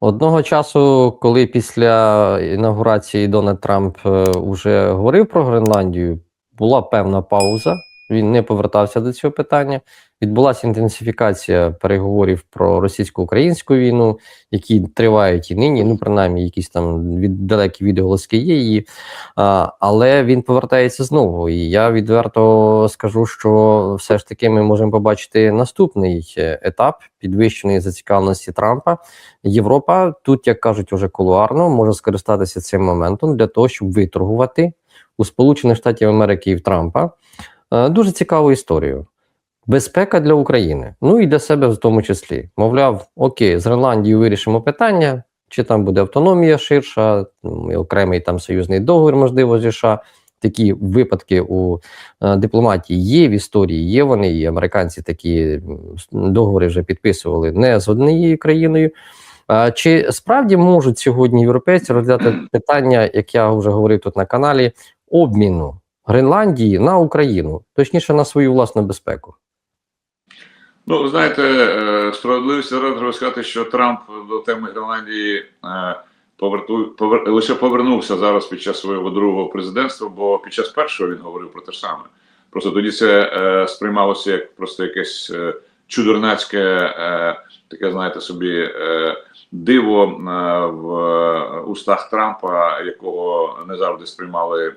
Одного часу, коли після інаугурації Дональд Трамп вже говорив про Гренландію, була певна пауза. Він не повертався до цього питання. Відбулася інтенсифікація переговорів про російсько-українську війну, які тривають і нині. Ну, принаймні, якісь там від далекі відголоски є її. Але він повертається знову. І я відверто скажу, що все ж таки ми можемо побачити наступний е, етап підвищеної зацікавленості Трампа. Європа тут, як кажуть, уже кулуарно може скористатися цим моментом для того, щоб виторгувати у Сполучених Штатів Америки і в Трампа дуже цікаву історію. Безпека для України, ну і для себе в тому числі. Мовляв, окей, з Гренландією вирішимо питання, чи там буде автономія ширша, і окремий там союзний договір, можливо, зі США. Такі випадки у е, дипломатії є в історії, є вони, і американці такі договори вже підписували не з однією країною. А Чи справді можуть сьогодні європейці розглядати питання, як я вже говорив тут на каналі, обміну Гренландії на Україну, точніше на свою власну безпеку? Ну, знаєте, справедливість справедливості треба сказати, що Трамп до теми Гренландії повернув поверту, повер, лише повернувся зараз під час свого другого президентства, бо під час першого він говорив про те ж саме. Просто тоді це е, сприймалося як просто якесь е, чудернацьке, е, таке, знаєте, собі е, диво е, в устах Трампа, якого не завжди сприймали е,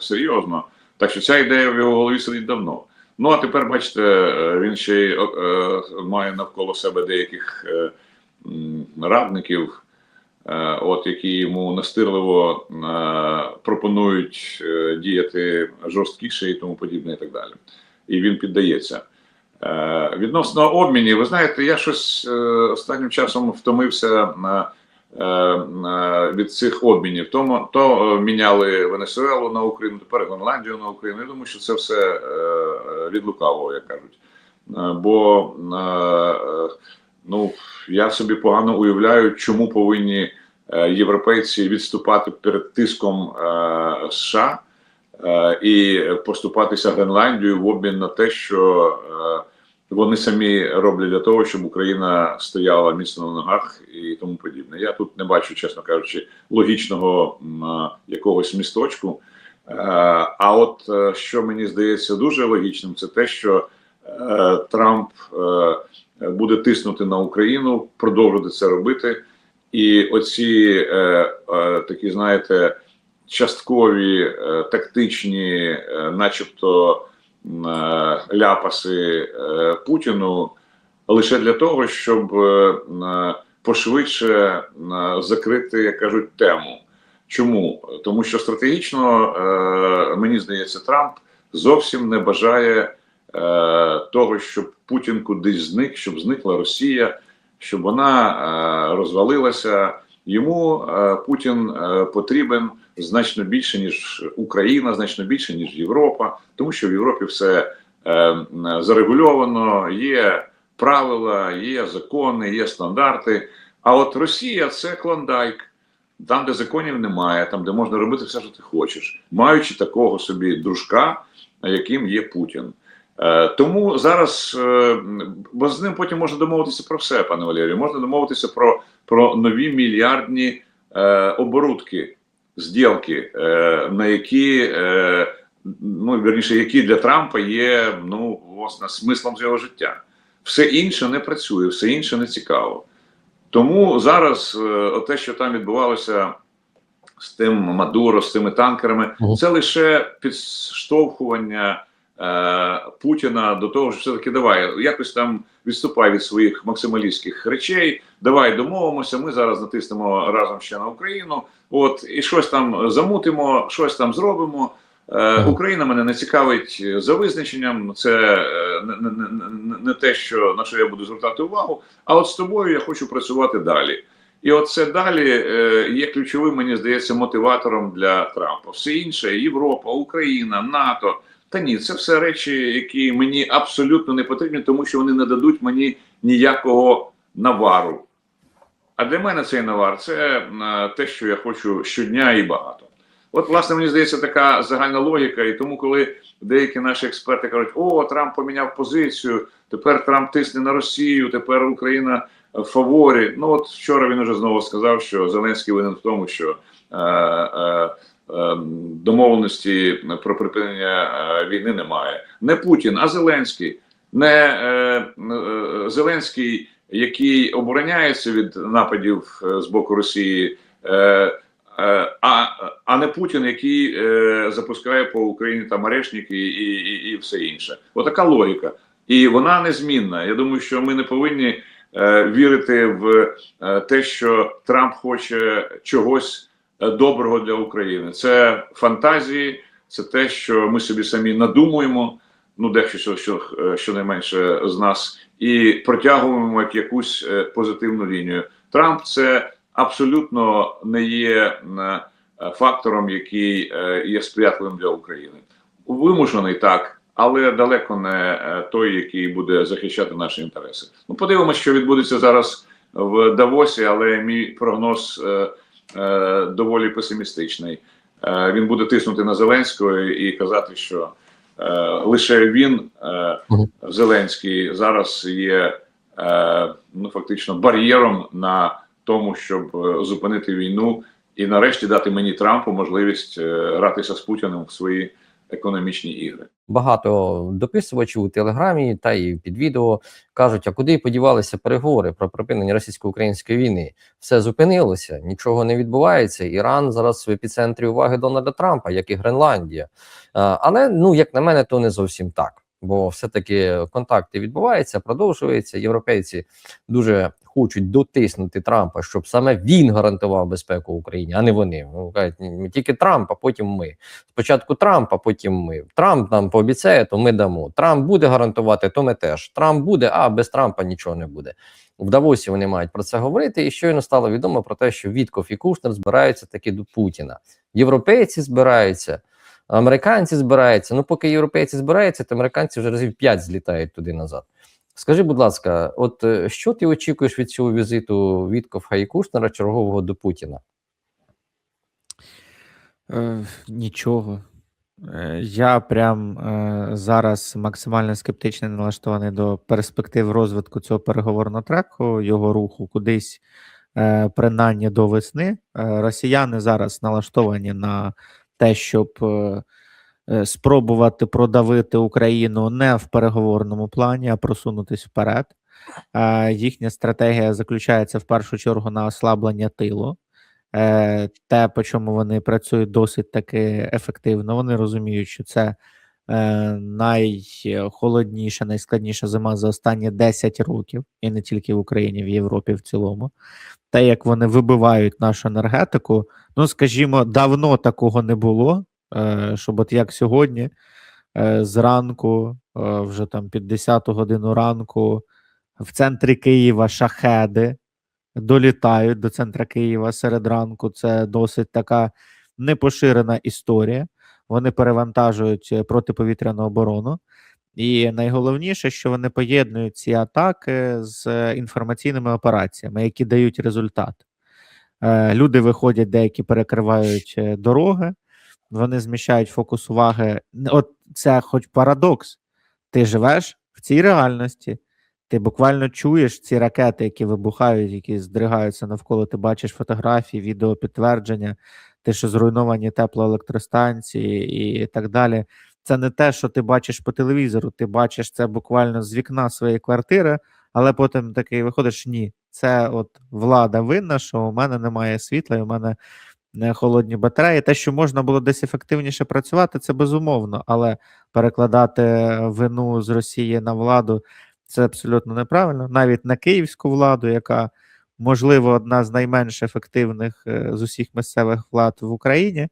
серйозно. Так що ця ідея в його голові сидить давно. Ну а тепер, бачите, е, він ще й е, має навколо себе деяких е, радників, е, от які йому настирливо е, пропонують е, діяти жорсткіше і тому подібне, і так далі. І він піддається. Е, відносно обмінів, ви знаєте, я щось е, останнім часом втомився е, Від цих обмінів Тому то міняли Венесуелу на Україну, тепер Гренландію на Україну. Я думаю, що це все від лукавого, як кажуть. Бо ну я собі погано уявляю, чому повинні європейці відступати перед тиском США і поступатися Гренландією в обмін на те, що вони самі роблять для того, щоб Україна стояла міцно на ногах і тому подібне. Я тут не бачу, чесно кажучи, логічного якогось місточку. Е, А от е, що мені здається дуже логічним, це те, що е, Трамп буде тиснути на Україну, продовжувати це робити. І оці такі, знаєте, часткові тактичні, начебто ляпаси е, Путіну лише для того, щоб е, пошвидше е, закрити, як кажуть, тему. Чому? Тому що стратегічно, е, мені здається, Трамп зовсім не бажає е, того, щоб Путін кудись зник, щоб зникла Росія, щоб вона е, розвалилася. Йому е, Путін е, потрібен значно більше, ніж Україна, значно більше, ніж Європа, тому що в Європі все е, зарегульовано, є правила, є закони, є стандарти. А от Росія це клондайк. Там, де законів немає, там, де можна робити все, що ти хочеш, маючи такого собі дружка, яким є Путін. Е, тому зараз, е, бо з ним потім можна домовитися про все, пане Валерію. Можна домовитися про, про нові мільярдні е, оборудки, зділки, е, на які, е, ну вірніше, які для Трампа є ну, власне, смислом з його життя. Все інше не працює, все інше не цікаво. Тому зараз е, те, що там відбувалося з тим Мадуро, з цими танкерами, це лише підштовхування Путіна до того, що все-таки давай якось там відступай від своїх максималістських речей. Давай домовимося. Ми зараз натиснемо разом ще на Україну. От і щось там замутимо, щось там зробимо. Е, Україна мене не цікавить за визначенням. Це е, не, не, не, не- не те, що на що я буду звертати увагу. А от з тобою я хочу працювати далі. І от це далі е, є ключовим, мені здається, мотиватором для Трампа. Все інше Європа, Україна, НАТО. Та ні, це все речі, які мені абсолютно не потрібні, тому що вони не дадуть мені ніякого навару. А для мене цей навар це е, те, що я хочу щодня і багато. От, власне, мені здається, така загальна логіка. І тому, коли деякі наші експерти кажуть, о, Трамп поміняв позицію, тепер Трамп тисне на Росію, тепер Україна в фаворі. Ну от вчора він уже знову сказав, що Зеленський винен в тому, що е, е, домовленості про припинення е, війни немає. Не Путін, а Зеленський. Не е, е, Зеленський, який обороняється від нападів з боку Росії. А, а не Путін, який е, запускає по Україні там арешники і, і, і все інше. Отака логіка. І вона незмінна. Я думаю, що ми не повинні е, вірити в е, те, що Трамп хоче чогось доброго для України. Це фантазії, це те, що ми собі самі надумуємо. Ну, дещо що, е, щонайменше з нас, і протягуємо як якусь е, позитивну лінію. Трамп це абсолютно не є е, фактором, який е, є сприятливим для України. Вимушений так, але далеко не е, той, який буде захищати наші інтереси. Ну, подивимося, що відбудеться зараз в Давосі, але мій прогноз е, доволі песимістичний. Е, він буде тиснути на Зеленського і казати, що е, лише він, е, Зеленський, зараз є е, ну фактично бар'єром на тому, щоб зупинити війну і нарешті дати мені Трампу можливість е, гратися з Путіним в свої економічні ігри. Багато дописувачів у телеграмі та і під відео кажуть: а куди подівалися переговори про припинення російсько-української війни? Все зупинилося, нічого не відбувається. Іран зараз в епіцентрі уваги Дональда Трампа, як і Гренландія. Але ну як на мене, то не зовсім так. Бо все-таки контакти відбуваються, продовжуються. Європейці дуже хочуть дотиснути Трампа, щоб саме він гарантував безпеку Україні, а не вони. Ну кажуть, тільки Трамп, а потім ми. Спочатку Трамп, а потім ми. Трамп нам пообіцяє, то ми дамо. Трамп буде гарантувати, то ми теж. Трамп буде, а без Трампа нічого не буде. В Давосі вони мають про це говорити. І щойно стало відомо про те, що Вітков і Кушнер збираються таки до Путіна. Європейці збираються, американці збираються. Ну, поки європейці збираються, то американці вже разів п'ять злітають туди назад. Скажи, будь ласка, от е, що ти очікуєш від цього візиту Віткофа і Кушнера чергового до Путіна? Е, нічого. Е, Я прям е, зараз максимально скептично налаштований до перспектив розвитку цього переговорного треку, його руху кудись, е, принаймні до весни. Е, Росіяни зараз налаштовані на те, щоб е, е, спробувати продавити Україну не в переговорному плані, а просунутись вперед. Їхня стратегія заключається в першу чергу на ослаблення тилу. Е, те, по чому вони працюють досить таки ефективно. Вони розуміють, що це найхолодніша, найскладніша зима за останні 10 років, і не тільки в Україні, в Європі в цілому. Те, як вони вибивають нашу енергетику, ну скажімо, давно такого не було. Е, щоб от як сьогодні, е, зранку, е, вже там під 10 годину ранку, в центрі Києва шахеди долітають до центра Києва серед ранку. Це досить така непоширена історія. Вони перевантажують е, протиповітряну оборону. І найголовніше, що вони поєднують ці атаки з е, інформаційними операціями, які дають результат. Е, Люди виходять, деякі перекривають дороги, вони зміщають фокус уваги. От це хоч парадокс. Ти живеш в цій реальності, ти буквально чуєш ці ракети, які вибухають, які здригаються навколо. Ти бачиш фотографії, відео підтвердження, те, що зруйновані теплоелектростанції і так далі. Це не те, що ти бачиш по телевізору. Ти бачиш це буквально з вікна своєї квартири, але потім такий виходиш: ні, це от влада винна, що у мене немає світла, і у мене не холодні батареї. Те, що можна було десь ефективніше працювати, це безумовно, але перекладати вину з Росії на владу це абсолютно неправильно. Навіть на київську владу, яка можливо одна з найменш ефективних е, з усіх місцевих влад в Україні.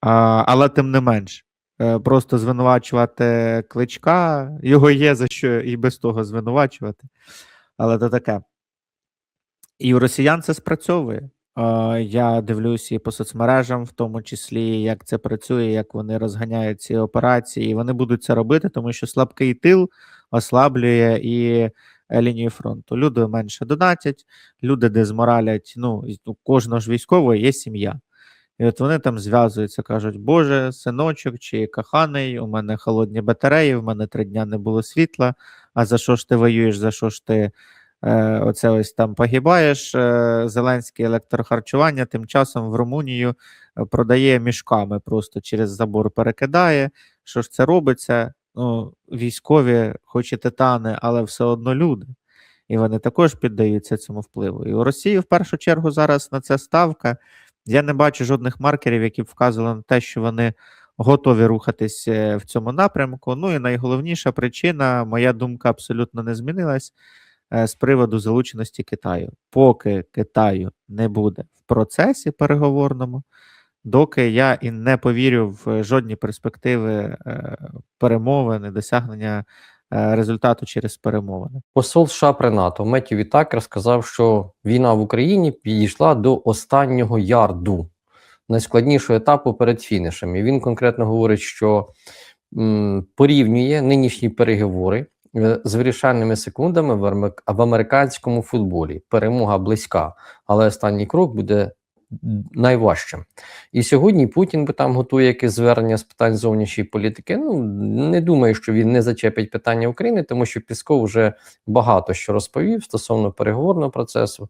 Але тим не менш, е, просто звинувачувати кличка, його є за що і без того звинувачувати. Але то таке. І у росіян це спрацьовує. Я дивлюся і по соцмережам, в тому числі, як це працює, як вони розганяють ці операції. І вони будуть це робити, тому що слабкий тил ослаблює і е, лінію фронту. Люди менше донатять, люди дезморалять. Ну, у кожного ж військового є сім'я. І от вони там зв'язуються, кажуть: Боже, синочок чи коханий, у мене холодні батареї, в мене три дня не було світла. А за що ж ти воюєш? За що ж ти Е, оце ось там погибаєш. Е, Зеленський електрохарчування тим часом в Румунію продає мішками, просто через забор перекидає. Що ж це робиться? Ну, військові, хоч і титани, але все одно люди. І вони також піддаються цьому впливу. І у Росії в першу чергу зараз на це ставка. Я не бачу жодних маркерів, які б вказували на те, що вони готові рухатись е, в цьому напрямку. Ну і найголовніша причина, моя думка абсолютно не змінилась е, з приводу залученості Китаю. Поки Китаю не буде в процесі переговорному, доки я і не повірю в жодні перспективи е, перемовини, досягнення е, результату через перемовини. Посол США при НАТО Меттю Вітакер сказав, що війна в Україні підійшла до останнього ярду, найскладнішого етапу перед фінішем. І він конкретно говорить, що порівнює нинішні переговори е, з вирішальними секундами в американському футболі. Перемога близька, але останній крок буде найважчим. І сьогодні Путін би там готує якесь звернення з питань зовнішньої політики. Ну не думаю, що він не зачепить питання України, тому що Пісков вже багато що розповів стосовно переговорного процесу.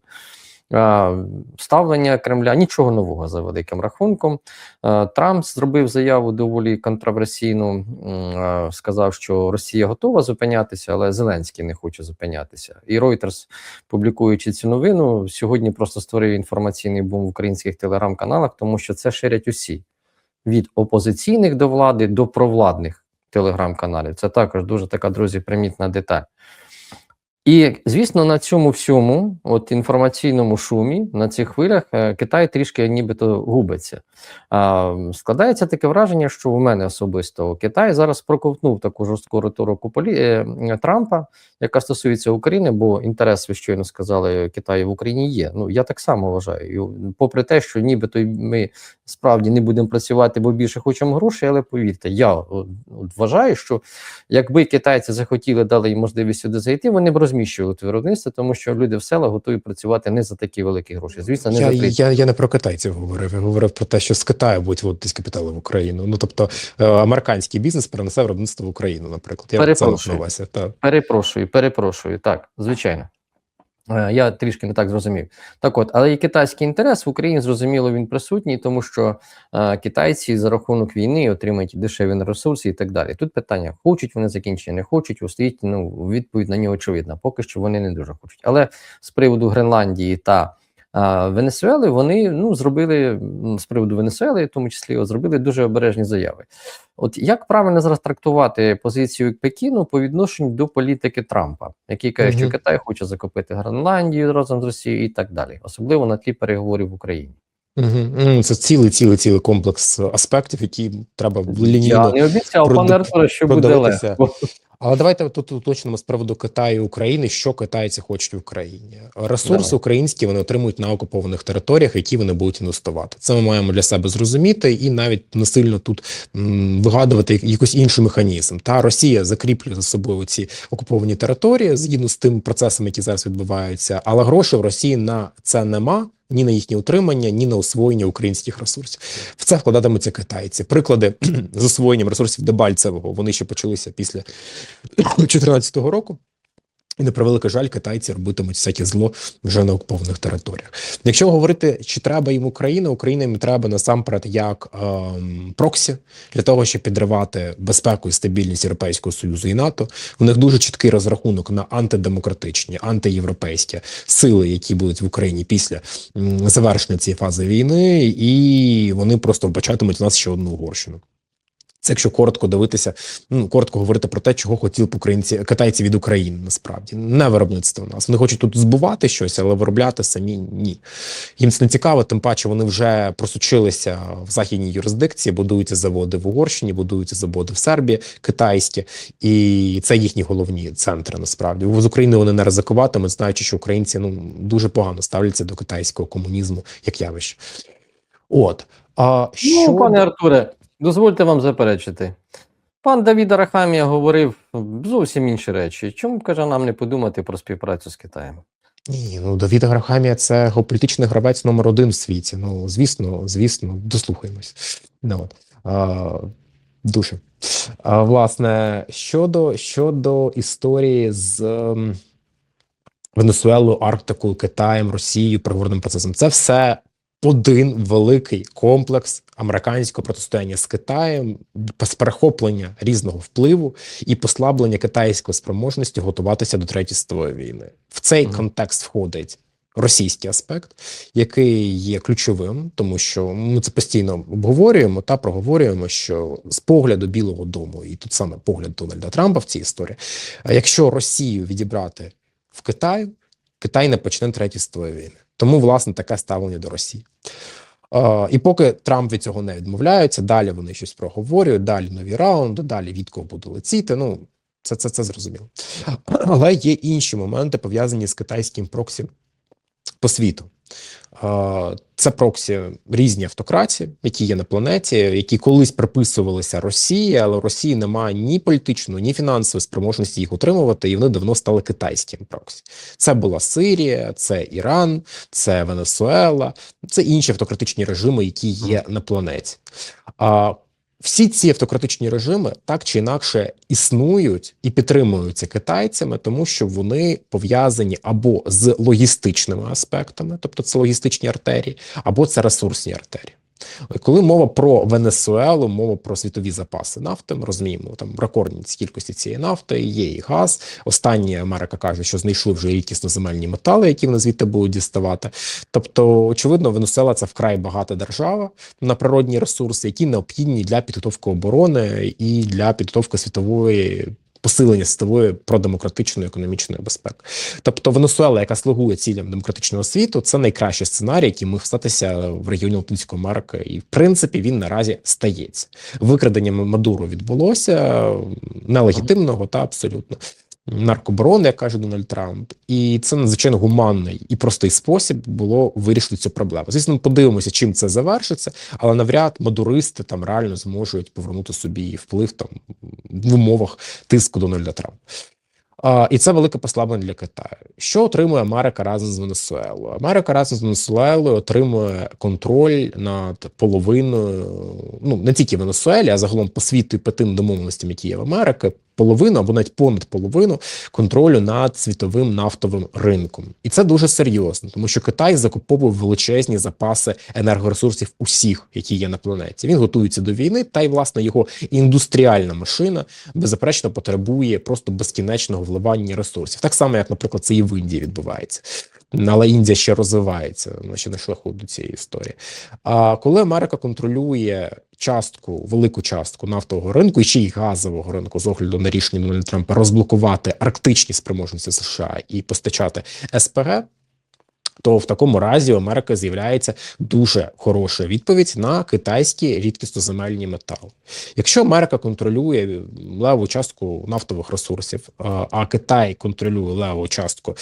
Ставлення Кремля нічого нового за великим рахунком. Трамп зробив заяву доволі контроверсійну. Сказав, що Росія готова зупинятися, але Зеленський не хоче зупинятися. І Reuters, публікуючи цю новину, сьогодні просто створив інформаційний бум в українських телеграм-каналах, тому що це ширять усі від опозиційних до влади до провладних телеграм-каналів. Це також дуже така, друзі, примітна деталь. І, звісно, на цьому всьому, от інформаційному шумі, на цих хвилях, е, Китай трішки нібито губиться. Складається таке враження, що у мене особисто Китай зараз проковтнув таку жорстку риторику полі... е, Трампа, яка стосується України, бо інтерес, ви щойно сказали, Китаю в Україні є. Ну я так само вважаю. І, попри те, що нібито ми справді не будемо працювати, бо більше хочемо грошей, але повірте, я от, от вважаю, що якби китайці захотіли дали їм можливість сюди зайти, вони б розміщували виробництво, тому що люди в селах готові працювати не за такі великі гроші. Звісно, не Я, за 30. я, я не про китайців говорив. Я говорив про те, що з Китаю будуть вводитись капітали в Україну. Ну тобто е, американський бізнес перенесе виробництво в Україну, наприклад. Я це Перепрошую. на увазі. Та. Перепрошую, перепрошую. Так, звичайно. Е, Я трішки не так зрозумів. Так от, але і китайський інтерес в Україні зрозуміло він присутній, тому що е, китайці за рахунок війни отримують дешеві ресурси і так далі. Тут питання: хочуть вони закінчення, не хочуть, у стоїть ну, відповідь на нього очевидна. Поки що вони не дуже хочуть. Але з приводу Гренландії та Венесуели вони ну, зробили з приводу Венесуели, в тому числі, зробили дуже обережні заяви. От як правильно зараз трактувати позицію Пекіну по відношенню до політики Трампа, який каже, що Китай хоче закупити Гренландію разом з Росією і так далі, особливо на тлі переговорів в Україні? Угу. Це цілий, цілий, цілий комплекс аспектів, які треба Я не обіцяв, пане Артуре, що буде легко. Але давайте тут уточнимо з приводу Китаю і України, що китайці хочуть в Україні. Ресурси Давай. українські вони отримують на окупованих територіях, які вони будуть інвестувати. Це ми маємо для себе зрозуміти і навіть не сильно тут м, вигадувати якийсь інший механізм. Та Росія закріплює за собою ці окуповані території згідно з тим процесом, які зараз відбуваються. Але грошей в Росії на це нема. Ні на їхнє утримання, ні на освоєння українських ресурсів. В це вкладатимуться китайці. Приклади з освоєнням ресурсів Дебальцевого вони ще почалися після 2014 року. І на превеликий жаль, китайці робитимуть всяке зло вже на окупованих територіях. Якщо говорити, чи треба їм Україна, Україна їм треба насамперед як ем, проксі для того, щоб підривати безпеку і стабільність Європейського союзу і НАТО. У них дуже чіткий розрахунок на антидемократичні, антиєвропейські сили, які будуть в Україні після завершення цієї фази війни, і вони просто вбачатимуть в нас ще одну Угорщину. Це якщо коротко дивитися, ну коротко говорити про те, чого хотіли б українці китайці від України. Насправді не виробництво в нас. Вони хочуть тут збувати щось, але виробляти самі ні. Їм це не цікаво, тим паче вони вже просучилися в західній юрисдикції, будуються заводи в Угорщині, будуються заводи в Сербії, китайські, і це їхні головні центри. Насправді з України вони не ризикуватимуть, знаючи, що українці ну дуже погано ставляться до китайського комунізму як явище. От а що Ну, пане Артуре, дозвольте вам заперечити. Пан Давід Арахамія говорив зовсім інші речі. Чому каже нам не подумати про співпрацю з Китаєм? Ні, ну Давід Грахамія це геополітичний гравець номер один в світі. Ну, звісно, звісно, дослухаємось. Ну, от. А, дуже. А, власне, щодо, щодо історії з ем, Венесуелою, Арктикою, Китаєм, Росією, переговорним процесом. Це все один великий комплекс американського протистояння з Китаєм, перехоплення різного впливу і послаблення китайської спроможності готуватися до третьої світової війни. В цей Мгм. контекст входить. Російський аспект, який є ключовим, тому що ми це постійно обговорюємо та проговорюємо, що з погляду Білого Дому, і тут саме погляд Дональда Трампа в цій історії, якщо Росію відібрати в Китаю, Китай не почне третій світової війни. Тому, власне, таке ставлення до Росії. Е, і поки Трамп від цього не відмовляється, далі вони щось проговорюють, далі нові раунди, далі від кого буде летіти. Ну, це, це, це зрозуміло. Але є інші моменти, пов'язані з китайським проксі по світу. Е, Це проксі різні автократії, які є на планеті, які колись приписувалися Росії, але Росії немає ні політичної, ні фінансової спроможності їх утримувати, і вони давно стали китайським проксі. Це була Сирія, це Іран, це Венесуела, це інші автократичні режими, які є на планеті. А всі ці автократичні режими так чи інакше існують і підтримуються китайцями, тому що вони пов'язані або з логістичними аспектами, тобто це логістичні артерії, або це ресурсні артерії. Коли мова про Венесуелу, мова про світові запаси нафти, ми розуміємо там рекордні кількості цієї нафти, є і газ. Останні Америка каже, що знайшли вже рідкісно земельні метали, які вони звідти будуть діставати. Тобто, очевидно, Венесуела це вкрай багата держава на природні ресурси, які необхідні для підготовки оборони і для підготовки світової. Посилення світової продемократичної економічної безпеки, тобто Венесуела, яка слугує цілям демократичного світу, це найкращий сценарій, який міг статися в регіоні Латинської Америки, і в принципі він наразі стається. Викрадення Мадуру відбулося нелегітимного та абсолютно наркоборони, як каже Дональд Трамп, і це надзвичайно гуманний і простий спосіб було вирішити цю проблему. Звісно, ми подивимося, чим це завершиться, але навряд мадуристи там реально зможуть повернути собі вплив там в умовах тиску Дональда Трампа. А, і це велике послаблення для Китаю. Що отримує Америка разом з Венесуелою? Америка разом з Венесуелою отримує контроль над половиною, ну не тільки Венесуелі, а загалом по світу і по тим домовленостям, які є в Америці, половину або навіть понад половину контролю над світовим нафтовим ринком, і це дуже серйозно, тому що Китай закуповує величезні запаси енергоресурсів усіх, які є на планеті. Він готується до війни, та й власне його індустріальна машина беззаперечно потребує просто безкінечного вливання ресурсів, так само як, наприклад, це і в Індії відбувається. Але Індія ще розвивається, ще на шляху до цієї історії. А коли Америка контролює частку, велику частку нафтового ринку і ще й газового ринку з огляду на рішення Дональда Трампа розблокувати арктичні спроможності США і постачати СПГ, то в такому разі у Америки з'являється дуже хороша відповідь на китайські рідкісноземельні метали. Якщо Америка контролює леву частку нафтових ресурсів, а Китай контролює леву частку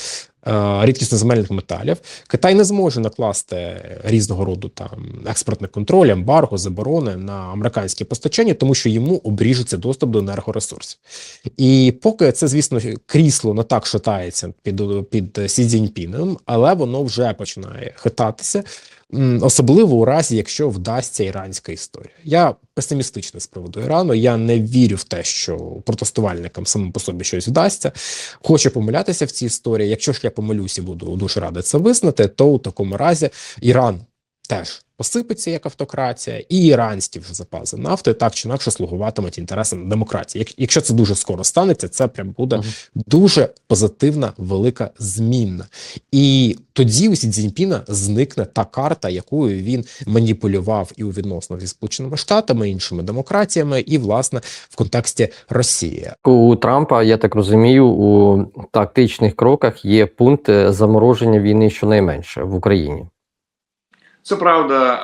е, рідкісноземельних металів, Китай не зможе накласти різного роду там експортний контроль, ембарго, заборони на американські постачання, тому що йому обріжеться доступ до енергоресурсів. І поки це, звісно, крісло не так шатається під, під Сі Цзіньпіном, але воно вже починає хитатися. Особливо у разі, якщо вдасться іранська історія. Я песимістичний з приводу Ірану. Я не вірю в те, що протестувальникам самому по собі щось вдасться. Хочу помилятися в цій історії. Якщо ж я помилюся, буду дуже радий це визнати, то у такому разі Іран теж посипеться як автократія, і іранські вже запаси нафти так чи інакше слугуватимуть інтересам демократії. Як, якщо це дуже скоро станеться, це прям буде Мгм. дуже позитивна велика змінна. І тоді у Сі Цзіньпіна зникне та карта, якою він маніпулював і у відносинах зі Сполученими Штатами, іншими демократіями, і власне в контексті Росії. У Трампа, я так розумію, у тактичних кроках є пункт е, замороження війни щонайменше в Україні. Це правда,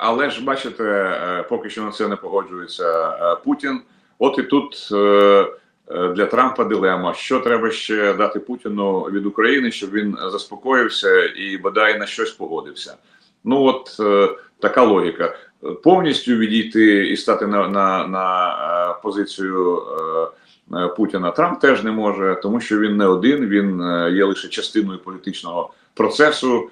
але ж бачите, е, поки що на це не погоджується е, Путін. От і тут е, для Трампа дилема, що треба ще дати Путіну від України, щоб він заспокоївся і бодай на щось погодився. Ну от така логіка. Повністю відійти і стати на, на, на позицію Путіна Трамп теж не може, тому що він не один, він є лише частиною політичного процесу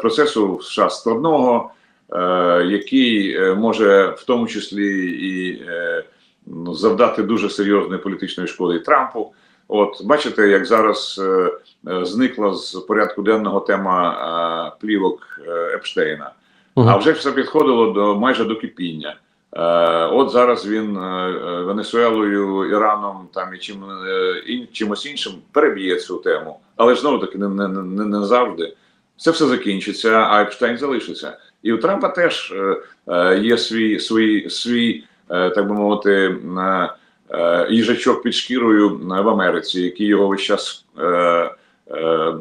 процесу в США складного, е, який е, може в тому числі і е, ну, завдати дуже серйозної політичної шкоди Трампу. От бачите, як зараз е, е, зникла з порядку денного тема е, плівок е, Епштейна. А вже все підходило до майже до кипіння. Е, от зараз він е, е, Венесуелою, Іраном там і чим е, чимось іншим переб'є цю тему, але ж знову таки не, не, не, не завжди. Це все закінчиться, а Епштейн залишиться. І у Трампа теж е, е, є свій свій свій, е, так би мовити, їжачок під шкірою в Америці, який його весь час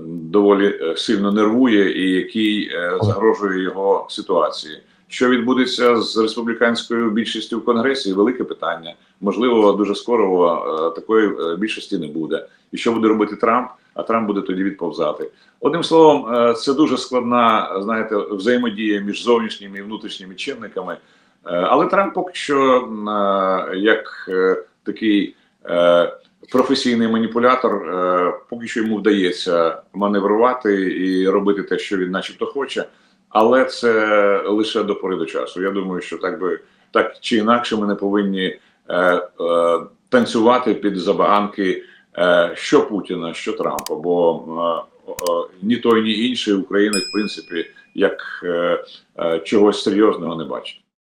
доволі сильно нервує і який загрожує його ситуації. Що відбудеться з республіканською більшістю в конгресі? Велике питання. Можливо, дуже скоро е, такої е, більшості не буде. І що буде робити Трамп? А Трамп буде тоді відповзати. Одним словом, е, це дуже складна, знаєте, взаємодія між зовнішніми і внутрішніми чинниками. Але Трамп поки що як такий професійний маніпулятор, поки що йому вдається маневрувати і робити те, що він, начебто, хоче. Але це лише до пори до часу. Я думаю, що так би так чи інакше ми не повинні е, е, танцювати під забаганки е, що Путіна, що Трампа. Бо е, е, ні той, ні інший України, в принципі, як е, е, чогось серйозного не бачить.